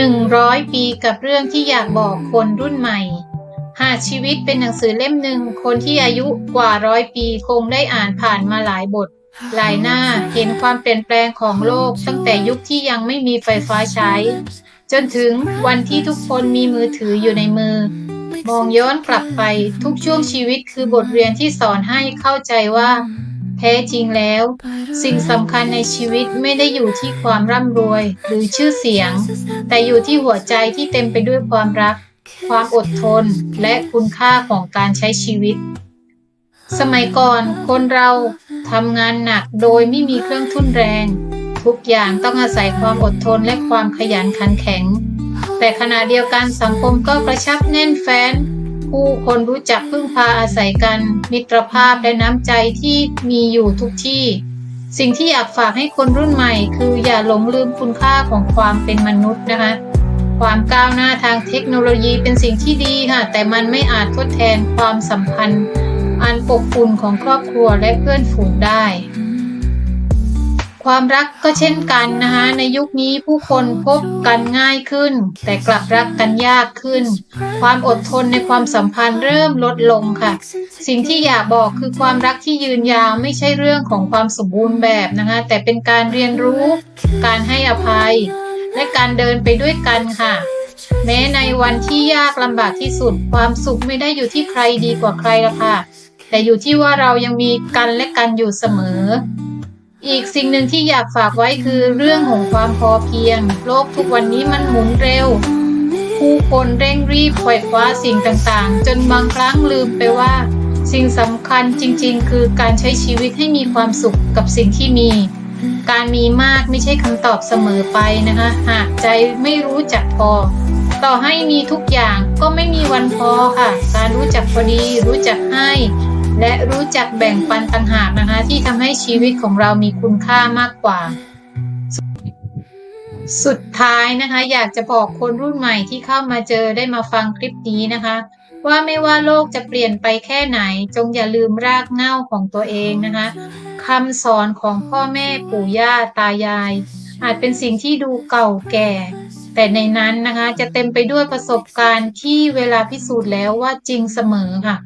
100 ปีกับเรื่องที่อยากบอกคนรุ่นใหม่ หากชีวิตเป็นหนังสือเล่มหนึ่งคนที่อายุกว่าร้อยปีคงได้อ่านผ่านมาหลายบท หลายหน้าเห็นความเปลี่ยนแปลงของโลก ตั้งแต่ยุคที่ยังไม่มีไฟฟ้าใช้ จนถึงวันที่ทุกคนมีมือถืออยู่ในมือ มองย้อนกลับไปทุกช่วงชีวิตคือบทเรียนที่สอนให้เข้าใจว่า แท้จริงแล้ว สิ่งสำคัญในชีวิตไม่ได้อยู่ที่ความร่ำรวยหรือชื่อเสียง แต่อยู่ที่หัวใจที่เต็มไปด้วยความรัก ความอดทนและคุณค่าของการใช้ชีวิต สมัยก่อนคนเราทำงานหนักโดยไม่มีเครื่องทุ่นแรง ทุกอย่างต้องอาศัยความอดทนและความขยันขันแข็ง แต่ขณะเดียวกันสังคมก็กระชับแน่นแฟ้น ผู้คนรู้จักพึ่งพาอาศัยกัน มิตรภาพและน้ำใจที่มีอยู่ทุกที่ สิ่งที่อยากฝากให้คนรุ่นใหม่ คืออย่าหลงลืมคุณค่าของความเป็นมนุษย์นะคะ ความก้าวหน้าทางเทคโนโลยีเป็นสิ่งที่ดีค่ะ แต่มันไม่อาจทดแทนความสัมพันธ์ อันปกปุ่นของครอบครัวและเพื่อนฝูงได้ ความรักก็เช่นกันนะคะในยุคนี้ผู้คนพบกันง่ายขึ้น แต่กลับรักกันยากขึ้น ความอดทนในความสัมพันธ์เริ่มลดลงค่ะ สิ่งที่อยากบอกคือความรักที่ยืนยาวไม่ใช่เรื่องของความสมบูรณ์แบบนะคะแต่เป็นการเรียนรู้ การให้อภัย และการเดินไปด้วยกันค่ะ แม้ในวันที่ยากลำบากที่สุด ความสุขไม่ได้อยู่ที่ใครดีกว่าใครละค่ะ แต่อยู่ที่ว่าเรายังมีกันและกันอยู่เสมอ อีกสิ่งหนึ่งที่อยากฝากไว้คือเรื่องของความพอเพียง โลกทุกวันนี้มันหมุนเร็ว ผู้คนเร่งรีบปล่อยคว้าสิ่งต่างๆ จนบางครั้งลืมไปว่า สิ่งสำคัญจริง ๆ คือการใช้ชีวิตให้มีความสุขกับสิ่งที่มี การมีมากไม่ใช่คำตอบเสมอไปนะคะหากใจไม่รู้จักพอ ต่อให้มีทุกอย่างก็ไม่มีวันพอค่ะ การรู้จักพอดีรู้จักให้ และรู้จักแบ่งปันต่างหากนะคะ ที่ทำให้ชีวิตของเรามีคุณค่ามากกว่า สุดท้ายนะคะ อยากจะบอกคนรุ่นใหม่ที่เข้ามาเจอได้มาฟังคลิปนี้นะคะ ว่าไม่ว่าโลกจะเปลี่ยนไปแค่ไหน จงอย่าลืมรากเหง้าของตัวเองนะคะคำสอนของพ่อแม่ปู่ย่าตายาย อาจเป็นสิ่งที่ดูเก่าแก่ แต่ในนั้นนะคะ จะเต็มไปด้วยประสบการณ์ที่เวลาพิสูจน์แล้วว่าจริงเสมอค่ะ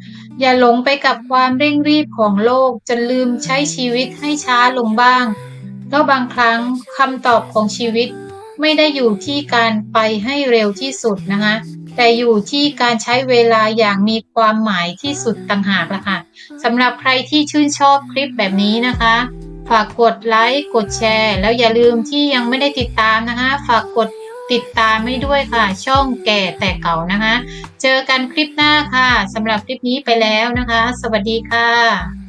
อย่าหลงไปกับความเร่งรีบของโลกจนลืมใช้ชีวิตให้ช้าลงบ้างเพราะบางครั้งคำตอบของชีวิตไม่ได้อยู่ที่การไปให้เร็วที่สุดนะคะแต่อยู่ที่การใช้เวลาอย่างมีความหมายที่สุดต่างหากละค่ะสำหรับใครที่ชื่นชอบคลิปแบบนี้นะคะ ฝากกดไลค์กดแชร์ แล้วอย่าลืมที่ยังไม่ได้ติดตามนะคะ ฝากกด ติดตามไม่ด้วยค่ะ ช่องแก่แต่เก่านะคะ เจอกันคลิปหน้าค่ะสำหรับคลิปนี้ไปแล้วนะคะ สวัสดีค่ะ